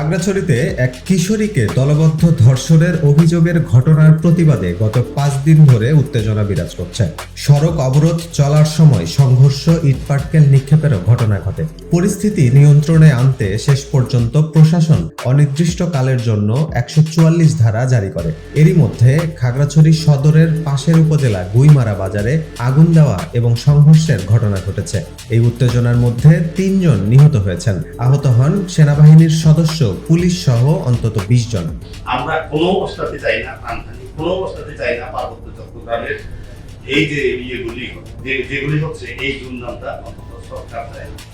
খাগড়াছড়িতে এক কিশোরীকে দলবদ্ধ ধর্ষণের অভিযোগের ঘটনার প্রতিবাদে গত পাঁচ দিন ধরে উত্তেজনা বিরাজ করছে। সড়ক অবরোধ চলার সময় সংঘর্ষ ইটপাটকেল নিক্ষেপেরও ঘটনা ঘটে। পরিস্থিতি নিয়ন্ত্রণে আনতে শেষ পর্যন্ত প্রশাসন অনির্দিষ্টকালের জন্য একশো চুয়াল্লিশ ধারা জারি করে। এরই মধ্যে খাগড়াছড়ি সদরের পাশের উপজেলা গুইমারা বাজারে আগুন দেওয়া এবং সংঘর্ষের ঘটনা ঘটেছে। এই উত্তেজনার মধ্যে তিনজন নিহত হয়েছেন। আহত হন সেনাবাহিনীর সদস্য পুলিশ সহ অন্তত বিশ জন। আমরা কোনো অবস্থাতে চাই না প্রাণহানি কোনো অবস্থাতে চাই না পার্বত্য চট্টগ্রামের এই যে ইয়েগুলি যেগুলি হচ্ছে এই দুর্নামটা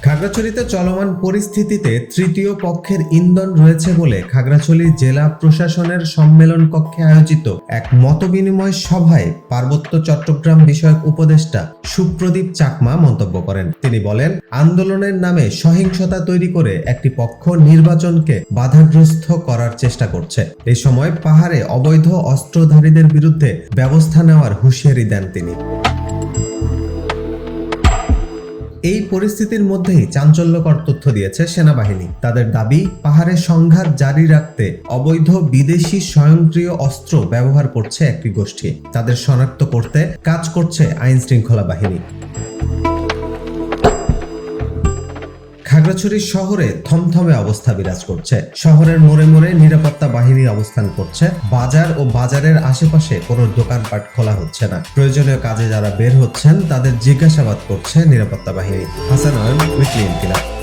খাগড়াছড়িতে চলমান পরিস্থিতিতে তৃতীয় পক্ষের ইন্ধন রয়েছে বলে খাগড়াছড়ি জেলা প্রশাসনের সম্মেলন কক্ষে আয়োজিত এক মতবিনিময় সভায় পার্বত্য চট্টগ্রাম বিষয়ক উপদেষ্টা সুপ্রদীপ চাকমা মন্তব্য করেন। তিনি বলেন, আন্দোলনের নামে সহিংসতা তৈরি করে একটি পক্ষ নির্বাচনকে বাধাগ্রস্ত করার চেষ্টা করছে। এই সময় পাহাড়ে অবৈধ অস্ত্রধারীদের বিরুদ্ধে ব্যবস্থা নেওয়ার হুঁশিয়ারি দেন তিনি। এই পরিস্থিতির মধ্যেই চাঞ্চল্যকর তথ্য দিয়েছে সেনাবাহিনী। তাদের দাবি, পাহাড়ে সংঘাত জারি রাখতে অবৈধ বিদেশি স্বয়ংক্রিয় অস্ত্র ব্যবহার করছে একটি গোষ্ঠী। তাদের শনাক্ত করতে কাজ করছে আইন শৃঙ্খলা বাহিনী। খাগড়াছড়ি শহরে থমথমে অবস্থা বিরাজ করছে। শহরের মোড়ে মোড়ে নিরাপত্তা বাহিনী অবস্থান করছে। বাজার ও বাজারের আশেপাশে কোনো দোকানপাট খোলা হচ্ছে না। প্রয়োজনীয় কাজে যারা বের হচ্ছেন, তাদের জিজ্ঞাসাবাদ করছে নিরাপত্তা বাহিনী। হাসান উইকলি ইনকিলাব